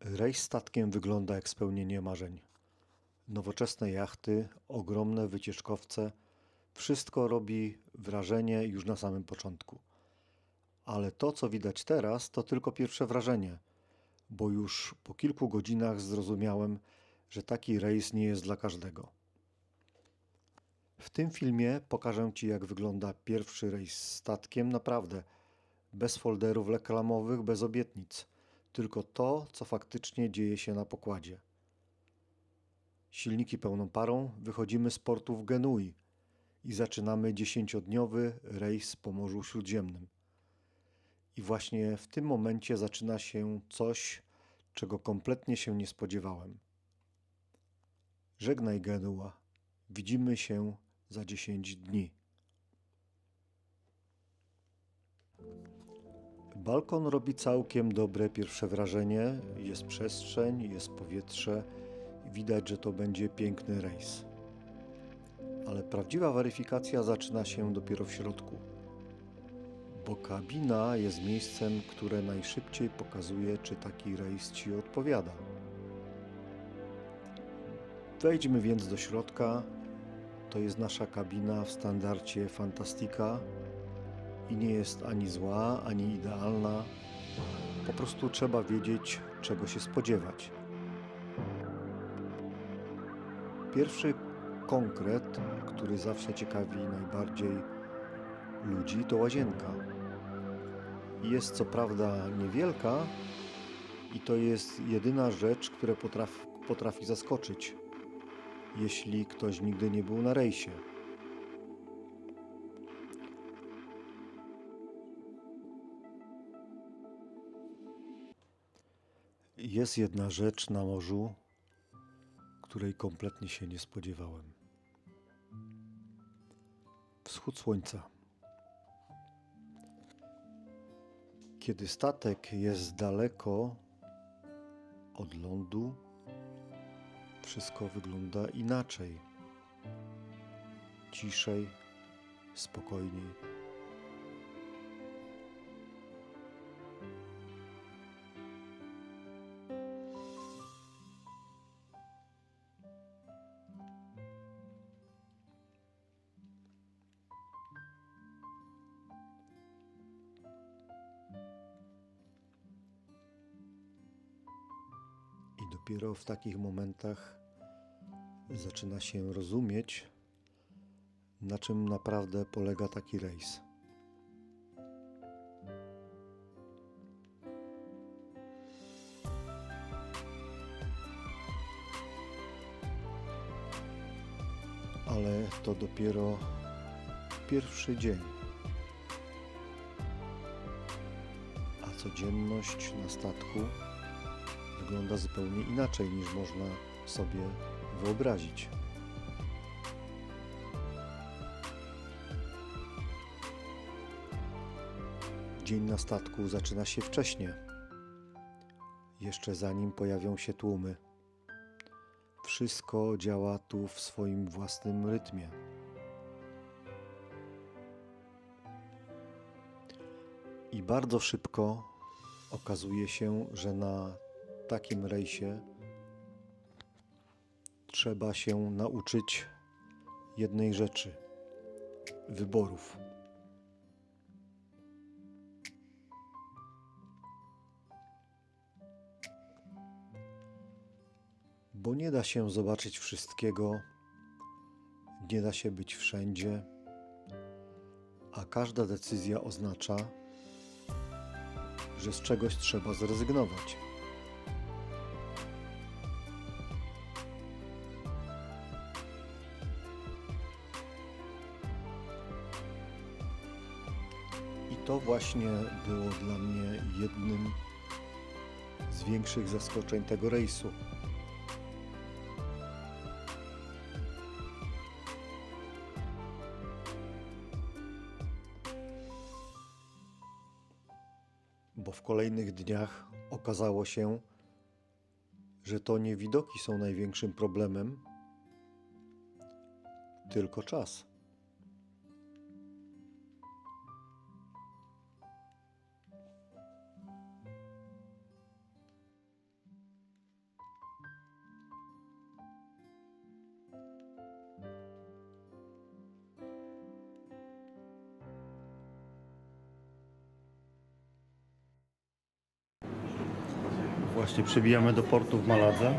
Rejs statkiem wygląda jak spełnienie marzeń. Nowoczesne jachty, ogromne wycieczkowce, wszystko robi wrażenie już na samym początku. Ale to, co widać teraz, to tylko pierwsze wrażenie, bo już po kilku godzinach zrozumiałem, że taki rejs nie jest dla każdego. W tym filmie pokażę Ci, jak wygląda pierwszy rejs statkiem naprawdę, bez folderów reklamowych, bez obietnic, tylko to, co faktycznie dzieje się na pokładzie. Silniki pełną parą, wychodzimy z portu w Genui i zaczynamy dziesięciodniowy rejs po Morzu Śródziemnym. I właśnie w tym momencie zaczyna się coś, czego kompletnie się nie spodziewałem. Żegnaj Genua, widzimy się za 10 dni. Balkon robi całkiem dobre pierwsze wrażenie. Jest przestrzeń, jest powietrze. Widać, że to będzie piękny rejs. Ale prawdziwa weryfikacja zaczyna się dopiero w środku, bo kabina jest miejscem, które najszybciej pokazuje, czy taki rejs Ci odpowiada. Wejdźmy więc do środka. To jest nasza kabina w standardzie Fantastica i nie jest ani zła, ani idealna. Po prostu trzeba wiedzieć, czego się spodziewać. Pierwszy konkret, który zawsze ciekawi najbardziej ludzi, to łazienka. Jest co prawda niewielka i to jest jedyna rzecz, która potrafi, potrafi zaskoczyć, jeśli ktoś nigdy nie był na rejsie. Jest jedna rzecz na morzu, której kompletnie się nie spodziewałem. Wschód słońca. Kiedy statek jest daleko od lądu, wszystko wygląda inaczej. Ciszej, spokojniej. Dopiero w takich momentach zaczyna się rozumieć, na czym naprawdę polega taki rejs. Ale to dopiero pierwszy dzień. A codzienność na statku wygląda zupełnie inaczej niż można sobie wyobrazić. Dzień na statku zaczyna się wcześnie, jeszcze zanim pojawią się tłumy. Wszystko działa tu w swoim własnym rytmie. I bardzo szybko okazuje się, że na takim rejsie trzeba się nauczyć jednej rzeczy wyborów. Bo nie da się zobaczyć wszystkiego, nie da się być wszędzie, a każda decyzja oznacza, że z czegoś trzeba zrezygnować. To właśnie było dla mnie jednym z większych zaskoczeń tego rejsu. Bo w kolejnych dniach okazało się, że to nie widoki są największym problemem, tylko czas. Właśnie przybijamy do portu w Maladze.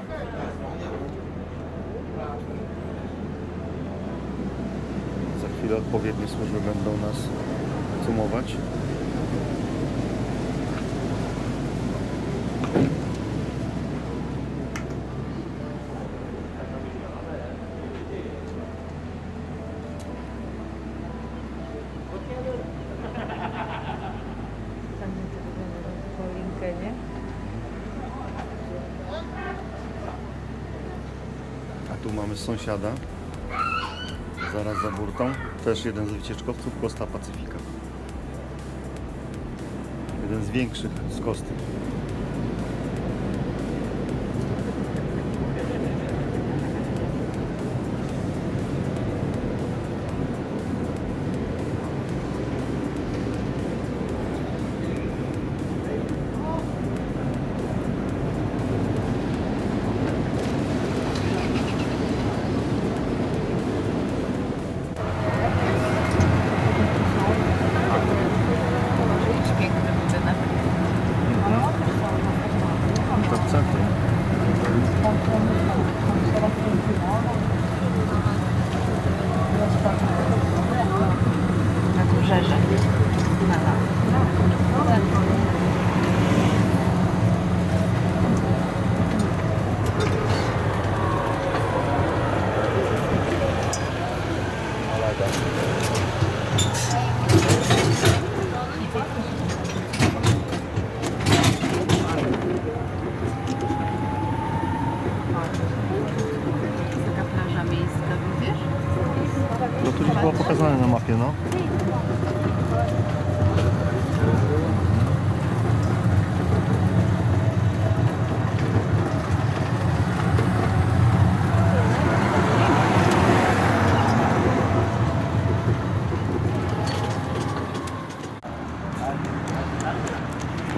Za chwilę odpowiednie służby będą nas cumować. Tam taką linkę, nie? A tu mamy sąsiada. Zaraz za burtą. Też jeden z wycieczkowców Costa Pacyfika. Jeden z większych z Kosty.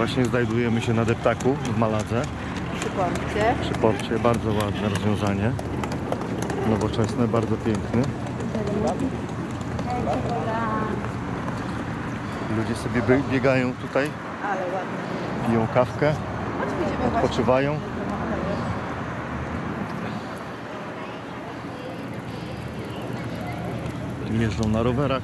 Właśnie znajdujemy się na deptaku w Maladze. Przy porcie. Przy porcie bardzo ładne rozwiązanie. Nowoczesne, bardzo piękny. Ludzie sobie bie- biegają tutaj, Ale ładnie. piją kawkę, odpoczywają. Jeżdżą na rowerach.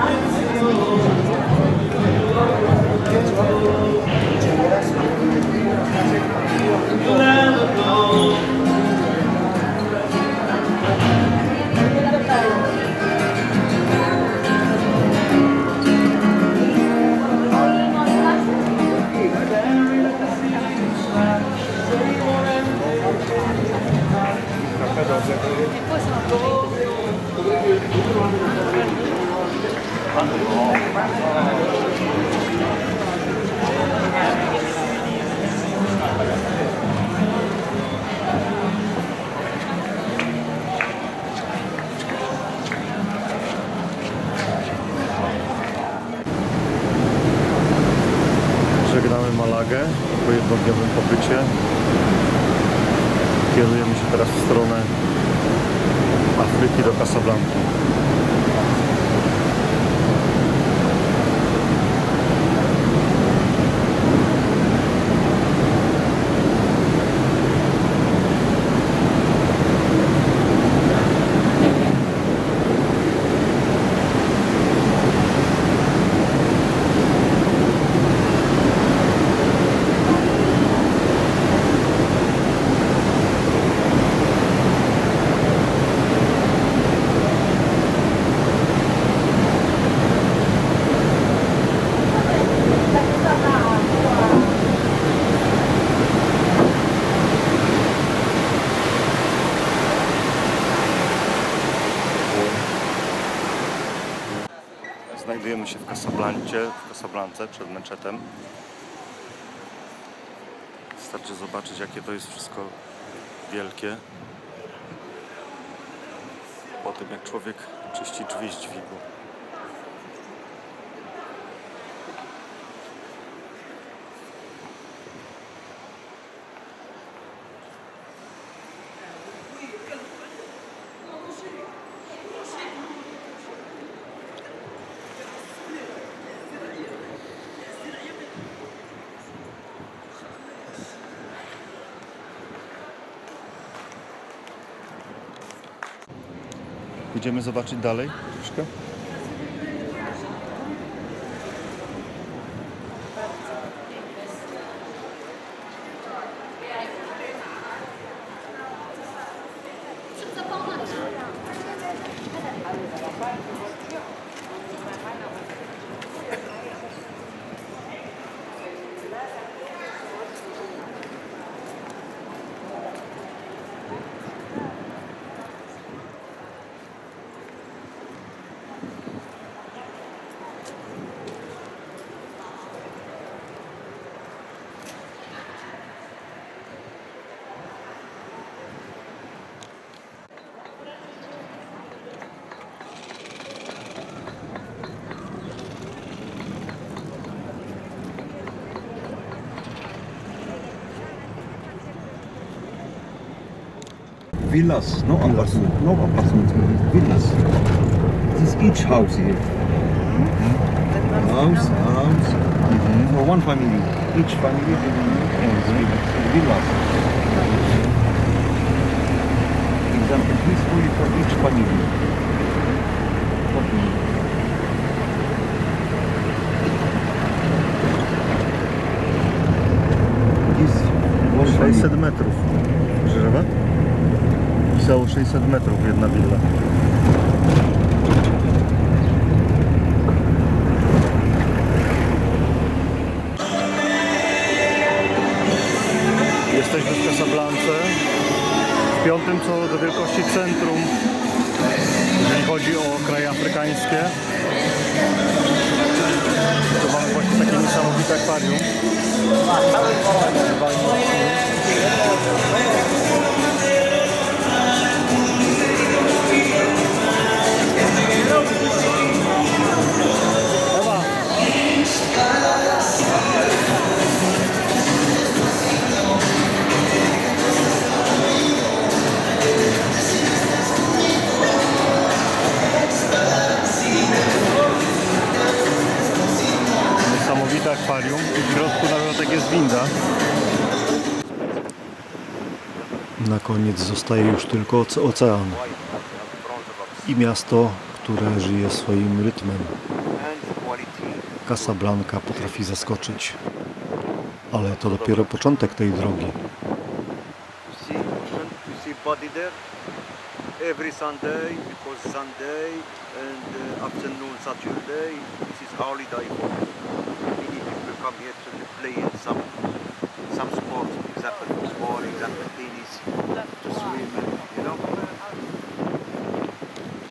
Malagę po jednodniowym pobycie. Kierujemy się teraz w stronę Afryki do Casablanki. Znajdujemy się w Casablancie, w Casablance przed meczetem. Wystarczy zobaczyć jakie to jest wszystko wielkie. Po tym jak człowiek czyści drzwi z dźwigu. Pójdziemy zobaczyć dalej troszkę. Villas, no apartment, no apartments, villas. This is each house here. House, house, for mm-hmm. one family. Each family villas. Example, this only for each family. This one family. 600 metrów. Krzyżowa? Pisało 600 metrów jedna willa. Jesteśmy w Casablance, w piątym co do wielkości centrum, jeżeli chodzi o kraje afrykańskie. Tu mamy właśnie takie niesamowite akwarium. Koniec zostaje już tylko oce- ocean i miasto, które żyje swoim rytmem. Casablanca potrafi zaskoczyć, ale to dopiero początek tej drogi. Every Sunday, because Sunday and uh, afternoon Saturday, this is holiday for many people come here to play some some sport, example football, example tennis, to swim.